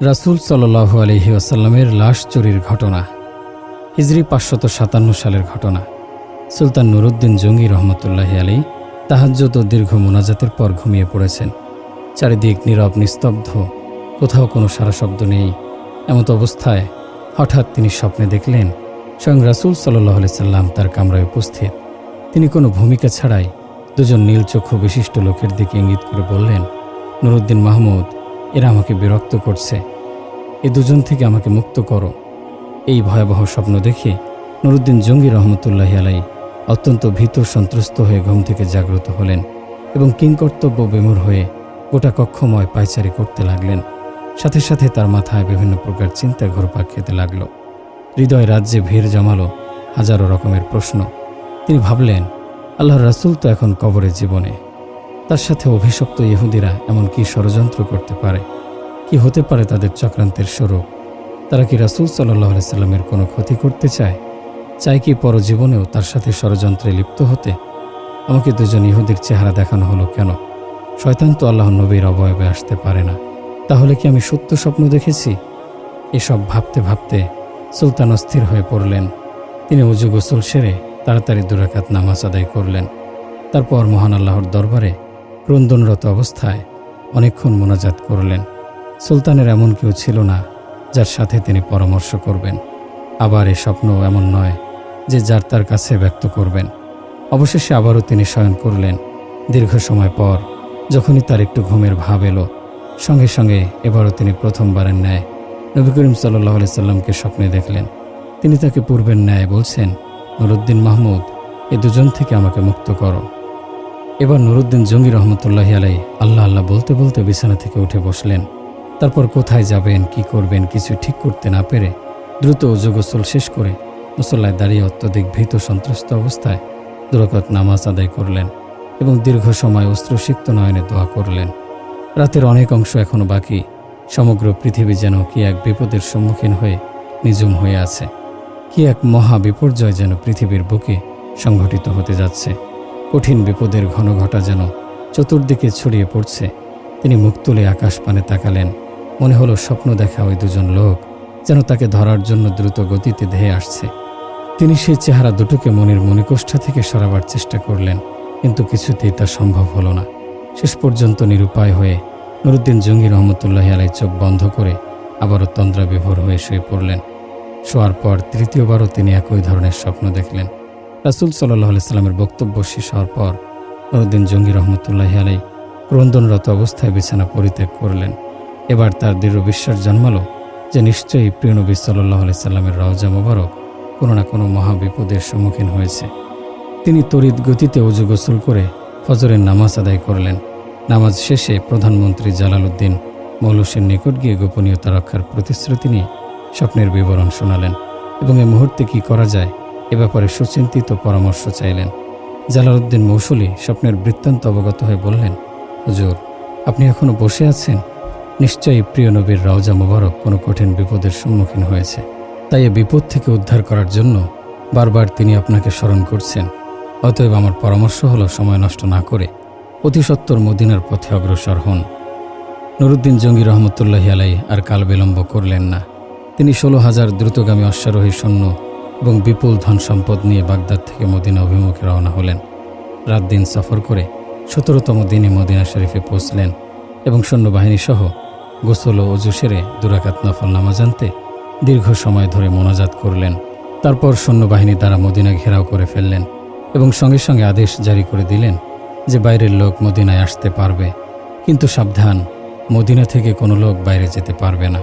রাসুল সাল্লাহ আলহি আসাল্লামের লাশ চুরির ঘটনা, হিজরি পাঁচশত সাতান্ন সালের ঘটনা। সুলতান নুরুদ্দিন জঙ্গি রহমতুল্লাহ আলী তাহাজ্জত ও দীর্ঘ মোনাজাতের পর ঘুমিয়ে পড়েছেন। চারিদিক নীরব, নিস্তব্ধ, কোথাও কোনো সারা শব্দ নেই। এমত অবস্থায় হঠাৎ তিনি স্বপ্নে দেখলেন, স্বয়ং রাসুল সাল্লাহ সাল্লাম তার কামরায় উপস্থিত। তিনি কোনো ভূমিকা ছাড়াই দুজন নীল চক্ষু বিশিষ্ট লোকের দিকে ইঙ্গিত করে বললেন, নুরুদ্দিন মাহমুদ এরা আমাকে বিরক্ত করছে। এ দুজন থেকে আমাকে মুক্ত করো। এই ভয়াবহ স্বপ্ন দেখে নুরুদ্দিন জঙ্গি রহমতুল্লাহ আলাই অত্যন্ত ভীত সন্ত্রস্ত হয়ে ঘুম থেকে জাগ্রত হলেন এবং কিংকর্তব্য বিমূর হয়ে গোটা কক্ষময় পায়চারি করতে লাগলেন। সাথে সাথে তার মাথায় বিভিন্ন প্রকার চিন্তা ঘুরপাক খেতে লাগল। হৃদয় রাজ্যে ভিড় জমালো হাজারো রকমের প্রশ্ন। তিনি ভাবলেন, আল্লাহর রাসূল তো এখন কবরের জীবনে। তার সাথে অভিশপ্ত ইহুদিরা এমন কি ষড়যন্ত্র করতে পারে। কি হতে পারে তাদের চক্রান্তের স্বরূপ? তারা কি রাসূল সাল্লাহ সাল্লামের কোনো ক্ষতি করতে চায়? চায় কি পরজীবনেও তার সাথে ষড়যন্ত্রে লিপ্ত হতে? আমাকে দুজন ইহুদির চেহারা দেখানো হলো কেন? শয়তান তো আল্লাহ নবীর অবয়বে আসতে পারে না। তাহলে কি আমি সত্য স্বপ্ন দেখেছি? এসব ভাবতে ভাবতে সুলতান অস্থির হয়ে পড়লেন। তিনি উজু গোসল সেরে তাড়াতাড়ি দুরাকাত নামাজ আদায় করলেন। তারপর মহান আল্লাহর দরবারে ক্রন্দনরত অবস্থায় অনেকক্ষণ মোনাজাত করলেন। সুলতানের এমন কেউ ছিল না যার সাথে তিনি পরামর্শ করবেন। আবার এ স্বপ্ন এমন নয় যে যার তার কাছে ব্যক্ত করবেন। অবশেষে আবারও তিনি শয়ন করলেন। দীর্ঘ সময় পর যখনই তার একটু ঘুমের ভাব এলো, সঙ্গে সঙ্গে এবারও তিনি প্রথমবারের ন্যায় নবী করিম সাল্লাহ সাল্লামকে স্বপ্নে দেখলেন। তিনি তাকে পূর্বের ন্যায় বলছেন, নুরুদ্দিন মাহমুদ, এ দুজন থেকে আমাকে মুক্ত করো। এবার নুরুদ্দিন জঙ্গি রহমতুল্লাহি আলাই আল্লাহ আল্লাহ বলতে বলতে বিছানা থেকে উঠে বসলেন। তারপর কোথায় যাবেন, কি করবেন কিছু ঠিক করতে না পেরে দ্রুত যোগসল শেষ করে মুসল্লায় দাঁড়িয়ে অত্যধিক ভীত সন্ত্রস্ত অবস্থায় দুরকত নামাজ আদায় করলেন এবং দীর্ঘ সময় অস্ত্রসিক্ত নয়নে দোয়া করলেন। রাতের অনেক অংশ এখনও বাকি। সমগ্র পৃথিবী যেন কি এক বিপদের সম্মুখীন হয়ে নিঝুম হয়ে আছে। কি এক মহা বিপর্যয় যেন পৃথিবীর বুকে সংঘটিত হতে যাচ্ছে। কঠিন বিপদের ঘন ঘটা যেন চতুর্দিকে ছড়িয়ে পড়ছে। তিনি মুখ তুলে আকাশ পানে তাকালেন। মনে হলো স্বপ্ন দেখা ওই দুজন লোক যেন তাকে ধরার জন্য দ্রুত গতিতে ধেয়ে আসছে। তিনি সেই চেহারা দুটোকে মনের মণিকোষ্ঠা থেকে সরাবার চেষ্টা করলেন, কিন্তু কিছুতেই তা সম্ভব হলো না। শেষ পর্যন্ত নিরুপায় হয়ে নুরুদ্দিন জঙ্গি রহমতুল্লাহ আলাই চোখ বন্ধ করে আবারও তন্দ্রা বিভোর হয়ে শুয়ে পড়লেন। শোয়ার পর তৃতীয়বারও তিনি একই ধরনের স্বপ্ন দেখলেন। রাসুল সাল্লাহ সাল্লামের বক্তব্য শেষ হওয়ার পর নুরুদ্দিন জঙ্গি রহমতুল্লাহ আলাই ক্রন্দনরত অবস্থায় বিছানা পরিত্যাগ করলেন। এবার তার দৃঢ় বিশ্বাস জন্মালো যে নিশ্চয়ই প্রিয় নবী সাল্লাহ সাল্লামের রওজা মোবারক কোনো না কোনো মহা বিপদের সম্মুখীন হয়েছে। তিনি তড়িৎ গতিতে অজু গোসল করে ফজরের নামাজ আদায় করলেন। নামাজ শেষে প্রধানমন্ত্রী জালালউদ্দিন মৌলসের নিকট গিয়ে গোপনীয়তা রক্ষার প্রতিশ্রুতি নিয়ে স্বপ্নের বিবরণ শোনালেন এবং এ মুহূর্তে কি করা যায় এ ব্যাপারে সুচিন্তিত পরামর্শ চাইলেন। জালালউদ্দিন মৌসুলি স্বপ্নের বৃত্তান্ত অবগত হয়ে বললেন, হুজুর, আপনি এখনও বসে আছেন? নিশ্চয়ই প্রিয় নবীর রওজা মোবারক কোনো কঠিন বিপদের সম্মুখীন হয়েছে। তাই এ বিপদ থেকে উদ্ধার করার জন্য বারবার তিনি আপনাকে স্মরণ করছেন। অতএব আমার পরামর্শ হলো সময় নষ্ট না করে অতি সত্বর মদিনার পথে অগ্রসর হন। নুরুদ্দিন জঙ্গি রহমতুল্লাহি আলাই আর কাল বিলম্ব করলেন না। তিনি ষোলো হাজার দ্রুতগামী অশ্বারোহী সৈন্য এবং বিপুল ধন সম্পদ নিয়ে বাগদাদ থেকে মদিনা অভিমুখে রওনা হলেন। রাত দিন সফর করে সতেরোতম দিনে মদিনা শরীফে পৌঁছলেন এবং সৈন্যবাহিনী সহ গোসল ও অজু সেরে দুরাকাত নফল নামাজ আনতে দীর্ঘ সময় ধরে মোনাজাত করলেন। তারপর সৈন্যবাহিনী দ্বারা মদিনা ঘেরাও করে ফেললেন এবং সঙ্গে সঙ্গে আদেশ জারি করে দিলেন যে বাইরের লোক মদিনায় আসতে পারবে। কিন্তু সাবধান, মদিনা থেকে কোনো লোক বাইরে যেতে পারবে না।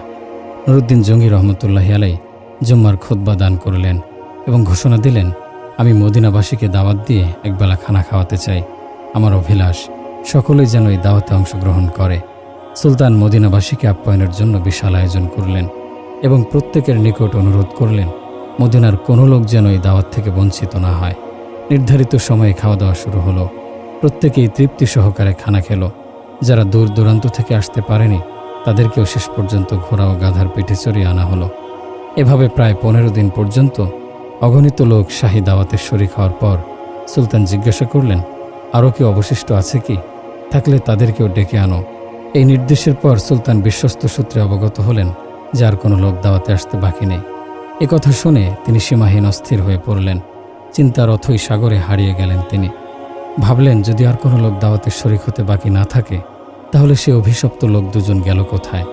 নুরুদ্দিন জঙ্গি রহমতুল্লাহ আলাই জুম্মার খুদ্া দান করলেন এবং ঘোষণা দিলেন, আমি মদিনাবাসীকে দাওয়াত দিয়ে একবেলা খানা খাওয়াতে চাই। আমার অভিলাষ, সকলেই যেন এই দাওয়াতে অংশগ্রহণ করে। সুলতান মদিনাবাসীকে আপ্যায়নের জন্য বিশাল আয়োজন করলেন এবং প্রত্যেকের নিকট অনুরোধ করলেন, মদিনার কোনো লোক যেন এই দাওয়াত থেকে বঞ্চিত না হয়। নির্ধারিত সময়ে খাওয়া দাওয়া শুরু হলো। প্রত্যেকেই তৃপ্তি সহকারে খানা খেলো। যারা দূর দূরান্ত থেকে আসতে পারেনি, তাদেরকেও শেষ পর্যন্ত ঘোড়া ও গাধার পিঠে চড়িয়ে আনা হলো। এভাবে প্রায় পনেরো দিন পর্যন্ত অগণিত লোক শাহী দাওয়াতের শরিক হওয়ার পর সুলতান জিজ্ঞাসা করলেন আরও কি অবশিষ্ট আছে কি? থাকলে তাদেরকেও ডেকে আনো। এই নির্দেশের পর সুলতান বিশ্বস্ত সূত্রে অবগত হলেন যে আর কোনো লোক দাওয়াতে আসতে বাকি নেই। কথা শুনে তিনি সীমাহীন অস্থির হয়ে পড়লেন। চিন্তার অথই সাগরে হারিয়ে গেলেন তিনি। ভাবলেন, যদি আর কোনো লোক দাওয়াতে শরিক হতে বাকি না থাকে, তাহলে সে অভিশপ্ত লোক দুজন গেল কোথায়?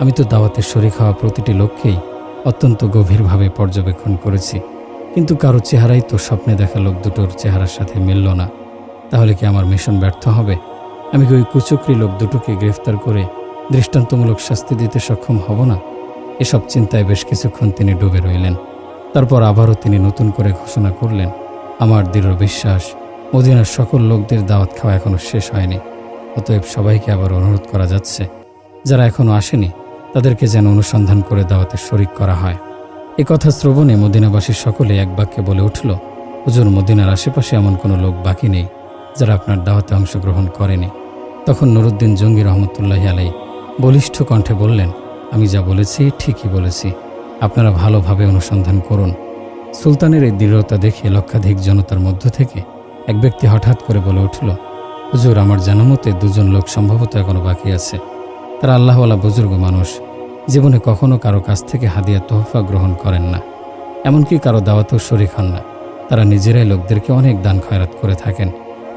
আমি তো দাওয়াতে শরিক হওয়া প্রতিটি লোককেই অত্যন্ত গভীরভাবে পর্যবেক্ষণ করেছি। কিন্তু কারও চেহারাই তো স্বপ্নে দেখা লোক দুটোর চেহারার সাথে মিলল না। তাহলে কি আমার মিশন ব্যর্থ হবে? আমি কি ওই কুচক্রি লোক দুটোকে গ্রেফতার করে দৃষ্টান্তমূলক শাস্তি দিতে সক্ষম হব না? এসব চিন্তায় বেশ কিছুক্ষণ তিনি ডুবে রইলেন। তারপর আবারও তিনি নতুন করে ঘোষণা করলেন, আমার দৃঢ় বিশ্বাস, মদিনার সকল লোকদের দাওয়াত খাওয়া এখনও শেষ হয়নি। অতএব সবাইকে আবার অনুরোধ করা যাচ্ছে। যারা এখনও আসেনি তাদেরকে যেন অনুসন্ধান করে দাওয়াতে শরিক করা হয়। এ কথা শ্রবণে মদিনাবাসী সকলে এক বাক্যে বলে উঠল, হুজুর, মদিনার আশেপাশে এমন কোনো লোক বাকি নেই যারা আপনার দাওয়াতে অংশগ্রহণ করেনি। তখন নুরুদ্দিন জঙ্গি রহমতুল্লাহ আলাই বলিষ্ঠ কণ্ঠে বললেন, আমি যা বলেছি, ঠিকই বলেছি। আপনারা ভালোভাবে অনুসন্ধান করুন। সুলতানের এই দৃঢ়তা দেখে লক্ষাধিক জনতার মধ্য থেকে এক ব্যক্তি হঠাৎ করে বলে উঠল, হুজুর, আমার জানামতে দুজন লোক সম্ভবত এখনও বাকি আছে। তারা আল্লাহওয়ালা বুজুর্গ মানুষ। জীবনে কখনো কারও কাছ থেকে হাদিয়া তোহফা গ্রহণ করেন না। এমনকি কারও দাওয়াতেও শরিক হন না। তারা নিজেরাই লোকদেরকে অনেক দান খয়রাত করে থাকেন।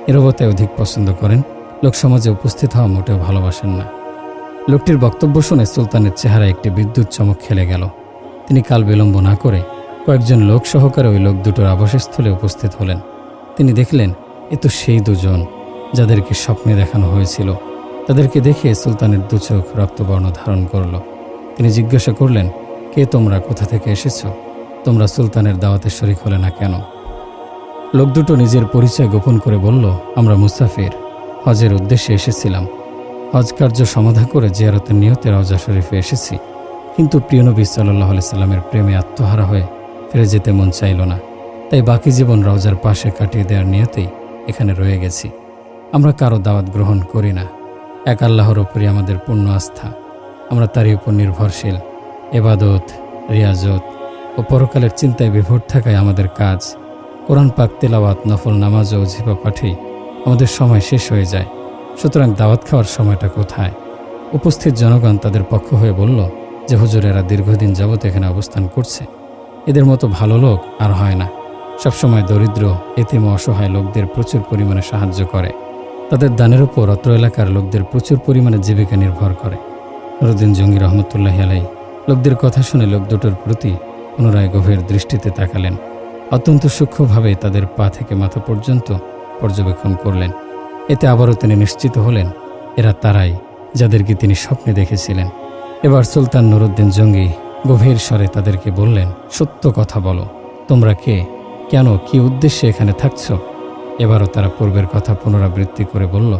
এরবতায় অধিক পছন্দ করেন। লোকসমাজে উপস্থিত হওয়া মোটেও ভালোবাসেন না। লোকটির বক্তব্য শুনে সুলতানের চেহারা একটি বিদ্যুৎ চমক খেলে গেল। তিনি কাল বিলম্ব না করে কয়েকজন লোক সহকারে ওই লোক দুটোর আবাসস্থলে উপস্থিত হলেন। তিনি দেখলেন, এ তো সেই দুজন, যাদেরকে স্বপ্নে দেখানো হয়েছিল। তাদেরকে দেখে সুলতানের দু চোখ রক্তবর্ণ ধারণ করল। তিনি জিজ্ঞাসা করলেন, কে তোমরা? কোথা থেকে এসেছ? তোমরা সুলতানের দাওয়াতে শরিক হলে না কেন? লোক দুটো নিজের পরিচয় গোপন করে বলল, আমরা মুসাফির। হজের উদ্দেশ্যে এসেছিলাম। হজ কার্য সমাধা করে জিয়ারতের নিয়তে রওজা শরীফে এসেছি। কিন্তু প্রিয় নবী সাল্লাহ সাল্লামের প্রেমে আত্মহারা হয়ে ফিরে যেতে মন চাইল না। তাই বাকি জীবন রওজার পাশে কাটিয়ে দেওয়ার নিয়তেই এখানে রয়ে গেছি। আমরা কারও দাওয়াত গ্রহণ করি না। এক আল্লাহর ওপরই আমাদের পূর্ণ আস্থা। আমরা তারই উপর নির্ভরশীল। এবাদত, রিয়াজত ও পরকালের চিন্তায় বিভোর থাকায় আমাদের কাজ। কোরআন পাক তেলাওয়াত, নফল নামাজ ও জিপা পাঠেই আমাদের সময় শেষ হয়ে যায়। সুতরাং দাওয়াত খাওয়ার সময়টা কোথায়? উপস্থিত জনগণ তাদের পক্ষ হয়ে বলল যে হুজুরেরা দীর্ঘদিন যাবত এখানে অবস্থান করছে। এদের মতো ভালো লোক আর হয় না। সবসময় দরিদ্র, এতিম অসহায় লোকদের প্রচুর পরিমাণে সাহায্য করে। তাদের দানের উপর অত্র এলাকার লোকদের প্রচুর পরিমাণে জীবিকা নির্ভর করে। নুরুদ্দিন জঙ্গি রহমতুল্লাহ আলাই লোকদের কথা শুনে লোক দুটোর প্রতি পুনরায় গভীর দৃষ্টিতে তাকালেন। অত্যন্ত সূক্ষ্মভাবে তাদের পা থেকে মাথা পর্যন্ত পর্যবেক্ষণ করলেন। এতে আবারও তিনি নিশ্চিত হলেন, এরা তারাই যাদেরকে তিনি স্বপ্নে দেখেছিলেন। এবার সুলতান নুরুদ্দিন জঙ্গি গভীর স্বরে তাদেরকে বললেন, সত্য কথা বলো। তোমরা কে? কেন? কি উদ্দেশ্যে এখানে থাকছ? এবারও তারা পূর্বের কথা পুনরাবৃত্তি করে বলল,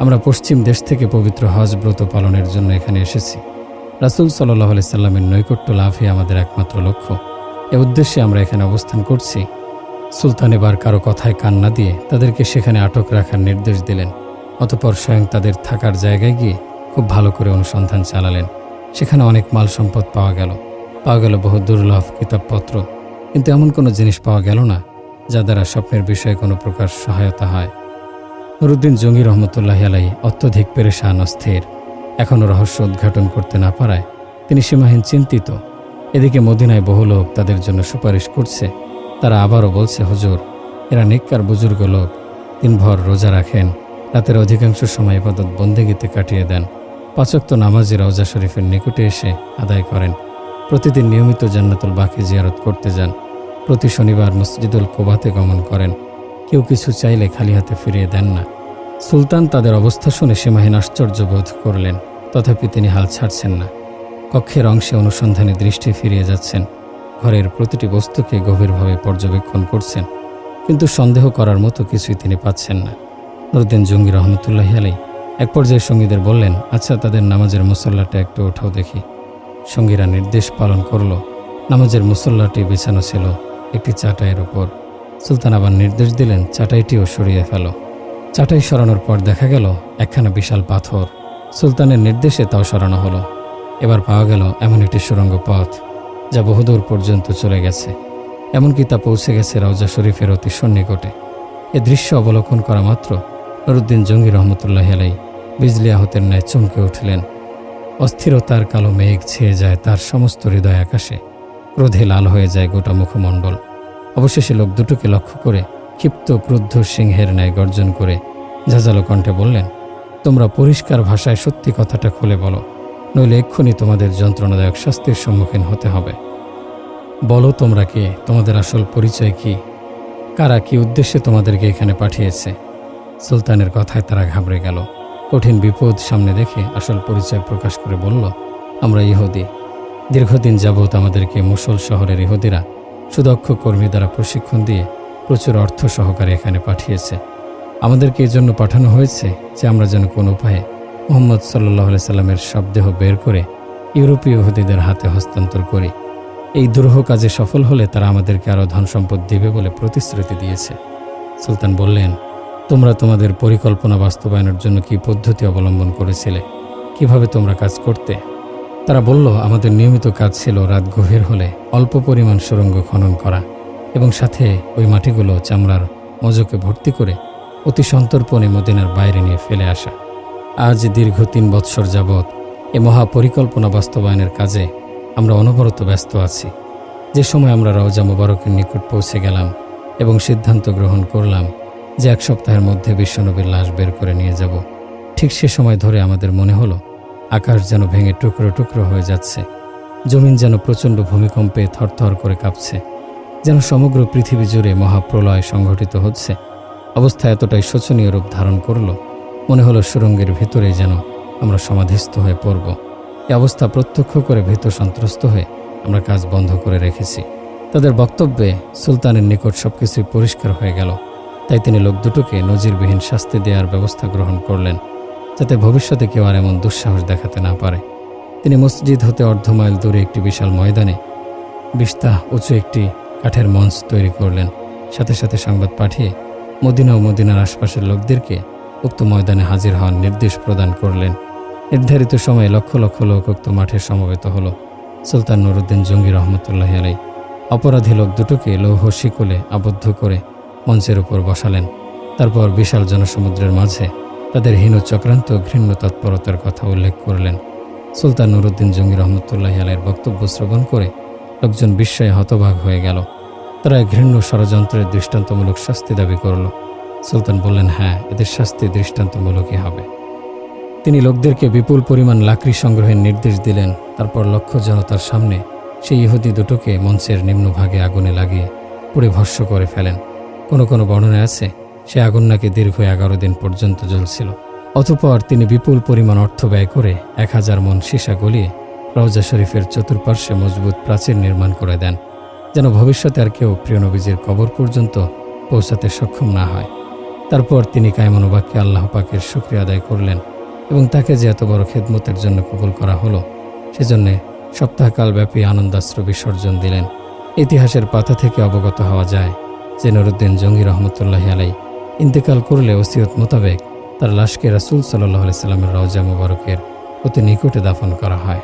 আমরা পশ্চিম দেশ থেকে পবিত্র হজ ব্রত পালনের জন্য এখানে এসেছি। রাসুল সাল্লাহ সাল্লামের নৈকট্য লাভই আমাদের একমাত্র লক্ষ্য। এ উদ্দেশ্যে আমরা এখানে অবস্থান করছি। সুলতান এবার কারও কথায় কান না দিয়ে তাদেরকে সেখানে আটক রাখার নির্দেশ দিলেন, অতপর স্বয়ং তাদের থাকার জায়গায় গিয়ে খুব ভালো করে অনুসন্ধান চালালেন। সেখানে অনেক মাল সম্পদ পাওয়া গেল। পাওয়া গেল বহু দুর্লভ কিতাবপত্র। কিন্তু এমন কোনো জিনিস পাওয়া গেল না। যা দ্বারা স্বপ্নের বিষয়ে কোনো প্রকার সহায়তা হয়। নুরুদ্দিন জঙ্গি রহমতুল্লাহ আলাই অত্যধিক পেরেশান অস্থির এখনও রহস্য উদ্ঘাটন করতে না পারায় তিনি সীমাহীন চিন্তিত। এদিকে মদিনায় বহু লোক তাদের জন্য সুপারিশ করছে। তারা আবারও বলছে, হুজুর, এরা নিকার বুজুর্গ লোক। দিনভর রোজা রাখেন, রাতের অধিকাংশ সময় ইবাদত বন্দেগিতে কাটিয়ে দেন। পাচক্ত নামাজি রওজা শরীফের নিকটে এসে আদায় করেন। প্রতিদিন নিয়মিত জান্নাতুল বাকি জিয়ারত করতে যান। প্রতি শনিবার মসজিদুল কোবাতে গমন করেন। কেউ কিছু চাইলে খালি হাতে ফিরিয়ে দেন না। সুলতান তাদের অবস্থা শুনে সীমাহীন আশ্চর্য বোধ করলেন, তথাপি তিনি হাল ছাড়ছেন না। কক্ষের অংশে অনুসন্ধানে দৃষ্টি ফিরিয়ে যাচ্ছেন। ঘরের প্রতিটি বস্তুকে গভীরভাবে পর্যবেক্ষণ করছেন, কিন্তু সন্দেহ করার মতো কিছুই তিনি পাচ্ছেন না। নুরুদ্দিন জঙ্গি রহমতুল্লাহ আলাই এক পর্যায়ে সঙ্গীদের বললেন আচ্ছা তাদের নামাজের মুসল্লাটা একটু ওঠাও দেখি। সঙ্গীরা নির্দেশ পালন করল, নামাজের মুসল্লাটি বিছানো ছিল। একটি চাটাইয়ের উপর। সুলতান আবার নির্দেশ দিলেন, চাটাইটিও সরিয়ে ফেলো। চাটাই সরানোর পর দেখা গেল, একখানা বিশাল পাথর। সুলতানের নির্দেশে তাও সরানো হলো। এবার পাওয়া গেল এমন একটি সুরঙ্গ পথ, যা বহুদূর পর্যন্ত চলে গেছে। এমনকি তা পৌঁছে গেছে রওজা শরীফের অতি সন্নিকটে। এ দৃশ্য অবলোকন করা মাত্র নুরুদ্দিন জঙ্গি রহমতুল্লাহ আলাই বিজলি আহতের ন্যায় চমকে উঠলেন। অস্থিরতার কালো মেঘ ছেয়ে যায় তার সমস্ত হৃদয় আকাশে। ক্রোধে লাল হয়ে যায় গোটা মুখমণ্ডল। অবশেষে লোক দুটোকে লক্ষ্য করে ক্ষিপ্ত, ক্রুদ্ধ সিংহের ন্যায় গর্জন করে ঝাঁঝালো কণ্ঠে বললেন, তোমরা পরিষ্কার ভাষায় সত্যি কথাটা খুলে বলো, নইলে এক্ষুনি তোমাদের যন্ত্রণাদায়ক শাস্তির সম্মুখীন হতে হবে। বলো তোমরা কে, তোমাদের আসল পরিচয় কি, কারা কি উদ্দেশ্যে তোমাদেরকে এখানে পাঠিয়েছে? সুলতানের কথায় তারা ঘাবড়ে গেল। কঠিন বিপদ সামনে দেখে আসল পরিচয় প্রকাশ করে বলল, আমরা ইহুদি। দীর্ঘদিন যাবৎ আমাদেরকে মুসল শহরের ইহুদিরা সুদক্ষ কর্মী দ্বারা প্রশিক্ষণ দিয়ে প্রচুর অর্থ সহকারে এখানে পাঠিয়েছে। আমাদেরকে এই জন্য পাঠানো হয়েছে যে আমরা যেন কোন উপায়ে মোহাম্মদ সাল্লাহ সাল্লামের শবদেহ বের করে ইউরোপীয় ইহুদিদের হাতে হস্তান্তর করি। এই দুরূহ কাজে সফল হলে তারা আমাদেরকে আরও ধন সম্পদ দিবে বলে প্রতিশ্রুতি দিয়েছে। সুলতান বললেন, তোমরা তোমাদের পরিকল্পনা বাস্তবায়নের জন্য কি পদ্ধতি অবলম্বন করেছিলে? কীভাবে তোমরা কাজ করতে তারা বলল, আমাদের নিয়মিত কাজ ছিল রাত গভীর হলে অল্প পরিমাণ সুড়ঙ্গ খনন করা এবং সাথে ওই মাটিগুলো চামড়ার মজকে ভর্তি করে অতি সন্তর্পণে মদিনার বাইরে নিয়ে ফেলে আসা। আজ দীর্ঘ তিন বৎসর যাবৎ এ মহাপরিকল্পনা বাস্তবায়নের কাজে আমরা অনবরত ব্যস্ত আছি। যে সময় আমরা রওজা মোবারকের নিকট পৌঁছে গেলাম এবং সিদ্ধান্ত গ্রহণ করলাম যে এক সপ্তাহের মধ্যে বিশ্বনবীর লাশ বের করে নিয়ে যাব, ঠিক সে সময় ধরে আমাদের মনে হলো আকাশ যেন ভেঙে টুকরো টুকরো হয়ে যাচ্ছে। জমিন যেন প্রচণ্ড ভূমিকম্পে থরথর করে কাঁপছে। যেন সমগ্র পৃথিবী জুড়ে মহাপ্রলয় সংঘটিত হচ্ছে। অবস্থা এতটাই শোচনীয় রূপ ধারণ করল। মনে হলো সুরঙ্গের ভিতরে যেন আমরা সমাধিস্থ হয়ে পড়ব। এ অবস্থা প্রত্যক্ষ করে ভীত সন্ত্রস্ত হয়ে আমরা কাজ বন্ধ করে রেখেছি। তাদের বক্তব্যে সুলতানের নিকট সবকিছুই পরিষ্কার হয়ে গেল। তাই তিনি লোক দুটোকে নজিরবিহীন শাস্তি দেওয়ার ব্যবস্থা গ্রহণ করলেন। যাতে ভবিষ্যতে কেউ আর এমন দুঃসাহস দেখাতে না পারে। তিনি মসজিদ হতে অর্ধ মাইল দূরে একটি বিশাল ময়দানে বিস্তা উঁচু একটি কাঠের মঞ্চ তৈরি করলেন। সাথে সাথে সংবাদ পাঠিয়ে মদিনা ও মদিনার আশপাশের লোকদেরকে উক্ত ময়দানে হাজির হওয়ার নির্দেশ প্রদান করলেন। নির্ধারিত সময়ে লক্ষ লক্ষ লোক উক্ত মাঠে সমবেত হলো। সুলতান নুরুদ্দিন জঙ্গি রহমতুল্লাহ আলাই অপরাধী লোক দুটোকে লৌহ শিকলে আবদ্ধ করে মঞ্চের উপর বসালেন। তারপর বিশাল জনসমুদ্রের মাঝে তাদের হীন চক্রান্ত ঘৃণ্য তৎপরতার কথা উল্লেখ করলেন। সুলতান নুরুদ্দিন জঙ্গি রহমতুল্লাহ আলাইয়ের বক্তব্য শ্রবণ করে লোকজন বিস্ময়ে হতবাক হয়ে গেল। তারা ঘৃণ্য ষড়যন্ত্রের দৃষ্টান্তমূলক শাস্তি দাবি করল। সুলতান বললেন হ্যাঁ এদের শাস্তি দৃষ্টান্তমূলকই হবে। তিনি লোকদেরকে বিপুল পরিমাণ লাকড়ি সংগ্রহের নির্দেশ দিলেন। তারপর লক্ষ জনতার সামনে সেই ইহুদি দুটোকে মঞ্চের নিম্নভাগে আগুনে লাগিয়ে পুড়ে ভস্য করে ফেলেন। কোনো কোনো বর্ণনা আছে সে আগুন নাকি দীর্ঘ এগারো দিন পর্যন্ত জ্বলছিল। অতঃপর তিনি বিপুল পরিমাণ অর্থ ব্যয় করে এক হাজার মন সীসা গলিয়ে রওজা শরীফের চতুর্পার্শ্বে মজবুত প্রাচীর নির্মাণ করে দেন, যেন ভবিষ্যতে আর কেউ প্রিয় নবীজির কবর পর্যন্ত পৌঁছাতে সক্ষম না হয়। তারপর তিনি কায়মনোবাক্যে আল্লাহ পাকের শুক্রিয়া আদায় করলেন এবং তাকে যে এত বড় খেদমতের জন্য কবুল করা হলো, সেজন্যে সপ্তাহকালব্যাপী আনন্দাস্ত্র বিসর্জন দিলেন। ইতিহাসের পাতা থেকে অবগত হওয়া যায় যে নুরুদ্দিন জঙ্গি রহমতুল্লাহ আলাই ইন্তেকাল করলে ওসিয়ত মোতাবেক তার লাশকে রাসুল সাল্লাহ সাল্লামের রওজা মুবারকের অতি নিকটে দাফন করা হয়।